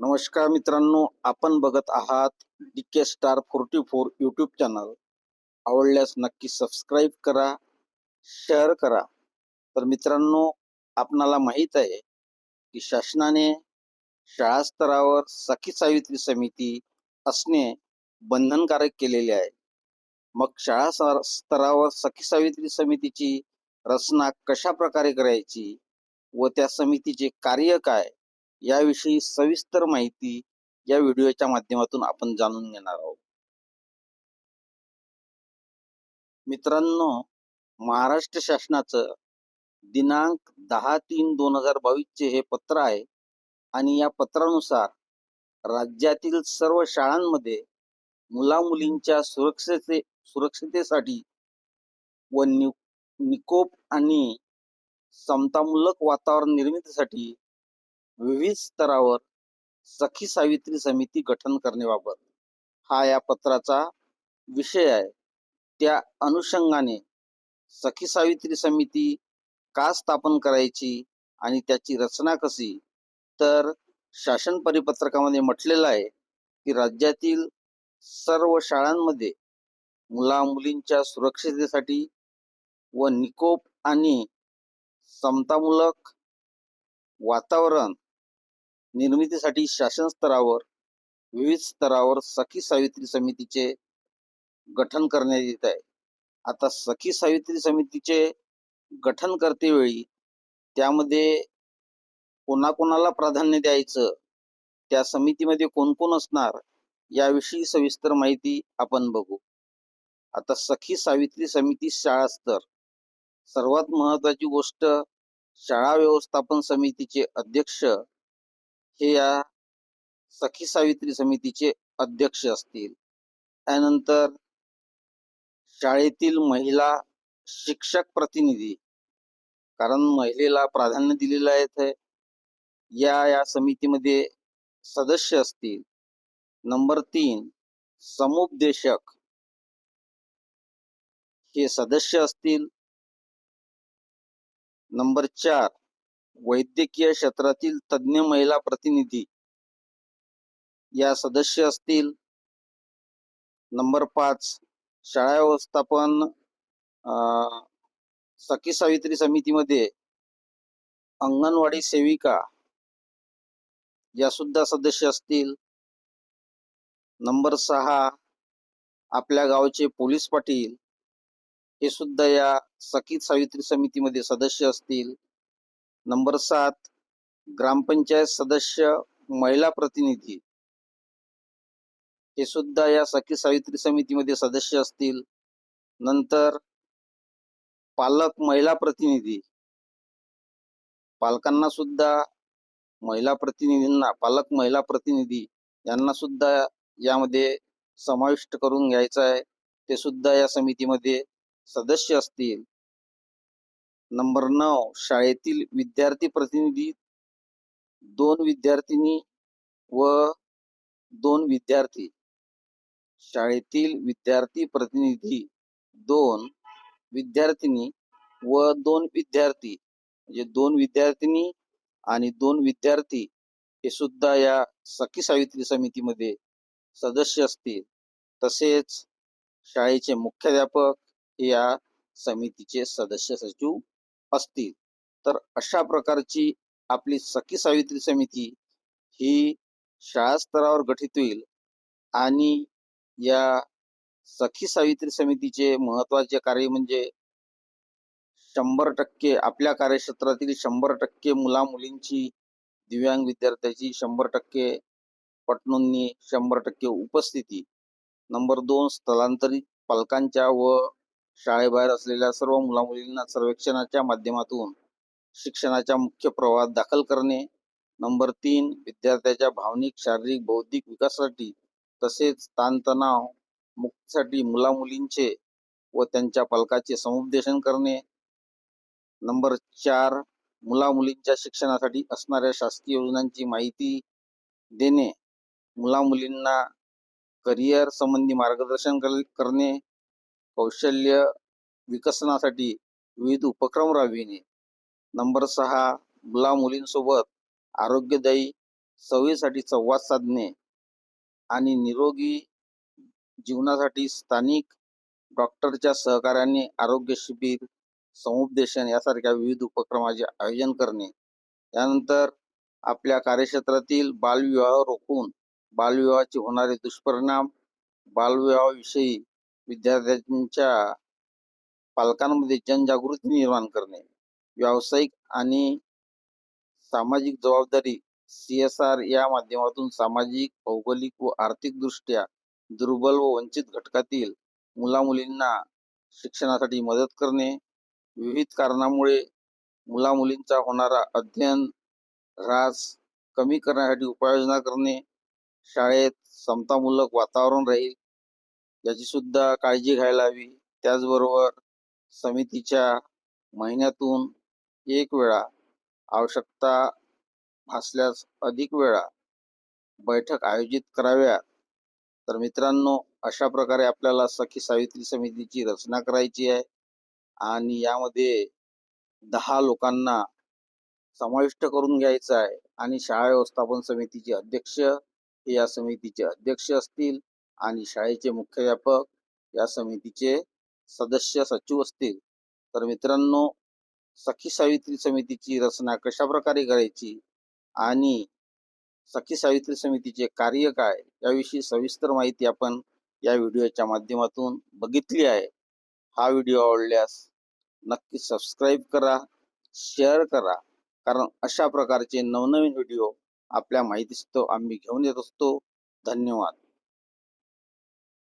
नमस्कार मित्रांनो आपण बघत आहात D K star forty four YouTube channel आवडल्यास नक्की सबस्क्राईब करा शेअर करा. तर मित्रांनो आपणाला माहीत आहे की शासनाने शाळा स्तरावर सखी सावित्री समिती असणे बंधनकारक केलेले आहे. मग शाळा स्तरावर सखी सावित्री समितीची रचना कशा प्रकारे करायची व त्या समितीचे कार्य काय? याविषयी सविस्तर माहिती या व्हिडिओच्या माध्यमातून आपण जाणून घेणार आहोत. मित्रांनो महाराष्ट्र शासनाचं दिनांक दहा तीन दोन हजार बावीसचे हे पत्र आहे आणि या पत्रानुसार राज्यातील सर्व शाळांमध्ये मुला मुलींच्या सुरक्षेचे सुरक्षितेसाठी व नि निकोप आणि समतामूलक वातावरण निर्मितीसाठी विविध स्तरावर सखी सावित्री समिती गठन करण्याबाबत. हा या पत्राचा विषय आहे. त्या अनुषंगाने सखी सावित्री समिती का स्थापन करायची आणि त्याची रचना कशी? तर शासन परिपत्रकामध्ये म्हटलेलं आहे की राज्यातील सर्व शाळांमध्ये मुला मुलींच्या सुरक्षिततेसाठी व निकोप आणि समतामूलक वातावरण निर्मितीसाठी शासन स्तरावर विविध स्तरावर सखी सावित्री समितीचे गठन करण्यात येत आहे. आता सखी सावित्री समितीचे गठन करतेवेळी त्यामध्ये कोणाकोणाला प्राधान्य द्यायचं त्या समितीमध्ये कोण कोण असणार याविषयी सविस्तर माहिती आपण बघू. आता सखी सावित्री समिती शाळा स्तर. सर्वात महत्वाची गोष्ट शाळा व्यवस्थापन समितीचे अध्यक्ष हे या सखी सावित्री समितीचे अध्यक्ष असतील. त्यानंतर शाळेतील महिला शिक्षक प्रतिनिधी कारण महिलेला प्राधान्य दिलेलं आहे या या समितीमध्ये सदस्य असतील. नंबर तीन समुपदेशक. हे सदस्य असतील. नंबर चार वैद्यकीय क्षेत्रातील तज्ज्ञ महिला प्रतिनिधी. या सदस्य असतील. नंबर पाच शाळा व्यवस्थापन अं, सखी सावित्री समितीमध्ये अंगणवाडी सेविका या सुद्धा सदस्य असतील. नंबर सहा आपल्या गावचे पोलीस पाटील हे सुद्धा या सखी सावित्री समितीमध्ये सदस्य असतील. नंबर सात ग्रामपंचायत सदस्य महिला प्रतिनिधी. हे सुद्धा या सखी सावित्री समितीमध्ये सदस्य असतील. नंतर पालक महिला प्रतिनिधी. पालकांना सुद्धा महिला प्रतिनिधींना पालक महिला प्रतिनिधी यांना सुद्धा यामध्ये समाविष्ट करून घ्यायचं आहे. ते सुद्धा या समितीमध्ये सदस्य असतील. नंबर नऊ शाळेतील विद्यार्थी प्रतिनिधी दोन विद्यार्थिनी व दोन विद्यार्थी. शाळेतील विद्यार्थी प्रतिनिधी दोन विद्यार्थिनी व दोन विद्यार्थी. म्हणजे दोन विद्यार्थिनी आणि दोन विद्यार्थी हे सुद्धा या सखी सावित्री समितीमध्ये सदस्य असतील. तसेच शाळेचे मुख्याध्यापक या समितीचे सदस्य सचिव असतील तर अशा प्रकारची आपली सखी सावित्री समिती ही शाळा स्तरावर गठीत होईल आणि या सखी सावित्री समितीचे महत्त्वाचे कार्य म्हणजे शंभर टक्के आपल्या कार्यक्षेत्रातील शंभर टक्के मुला मुलींची दिव्यांग विद्यार्थ्याची शंभर टक्के पटनोंदणी शंभर टक्के उपस्थिती नंबर दोन स्थलांतरित पालकांच्या व शाळेबाहेर असलेल्या सर्व मुला मुलींना सर्वेक्षणाच्या माध्यमातून शिक्षणाच्या मुख्य प्रवाहात दाखल करणे. नंबर तीन विद्यार्थ्याच्या भावनिक शारीरिक बौद्धिक विकासासाठी तसेच ताणतणाव मुक्तीसाठी मुला मुलींचे व त्यांच्या पालकाचे समुपदेशन करणे. नंबर चार मुला मुलींच्या शिक्षणासाठी असणाऱ्या शासकीय योजनांची माहिती देणे. मुला मुलींना करिअर संबंधी मार्गदर्शन करणे. कौशल्य विकसनासाठी विविध उपक्रम राबविणे. नंबर सहा मुला मुलींसोबत आरोग्यदायी सवयीसाठी संवाद साधणे आणि निरोगी जीवनासाठी स्थानिक डॉक्टरच्या सहकार्याने आरोग्य शिबिर समुपदेशन यासारख्या विविध उपक्रमाचे आयोजन करणे. त्यानंतर आपल्या कार्यक्षेत्रातील बालविवाह रोखून बालविवाहाचे होणारे दुष्परिणाम बालविवाहाविषयी विद्यार्थ्यांच्या पालकांमध्ये जनजागृती निर्माण करणे व्यावसायिक आणि सामाजिक जबाबदारी सी एस आर या माध्यमातून सामाजिक भौगोलिक व आर्थिकदृष्ट्या दुर्बल व वंचित घटकातील मुलामुलींना शिक्षणासाठी मदत करणे विविध कारणामुळे मुलामुलींचा होणारा अध्ययन ऱ्हास कमी करण्यासाठी उपाययोजना करणे शाळेत समतामूलक वातावरण राहील याची सुद्धा काळजी घ्यायला हवी. त्याचबरोबर समितीच्या महिन्यातून एक वेळा आवश्यकता भासल्यास अधिक वेळा बैठक आयोजित कराव्या तर मित्रांनो अशा प्रकारे आपल्याला सखी सावित्री समितीची रचना करायची आहे आणि यामध्ये दहा लोकांना समाविष्ट करून घ्यायचं आहे आणि शाळा व्यवस्थापन समितीचे अध्यक्ष हे या समितीचे अध्यक्ष असतील. आणि शाळेचे मुख्याध्यापक या समितीचे सदस्य सचिव असतील. तर मित्रांनो सखी सावित्री समितीची रचना कशा प्रकारे करायची आणि सखी सावित्री समितीचे कार्य काय याविषयी सविस्तर माहिती आपण या व्हिडिओच्या माध्यमातून बघितली आहे. हा व्हिडिओ आवडल्यास नक्की सबस्क्राईब करा शेअर करा कारण अशा प्रकारचे नवनवीन व्हिडिओ आपल्या माहितीस्तव आम्ही घेऊन येत असतो. धन्यवाद.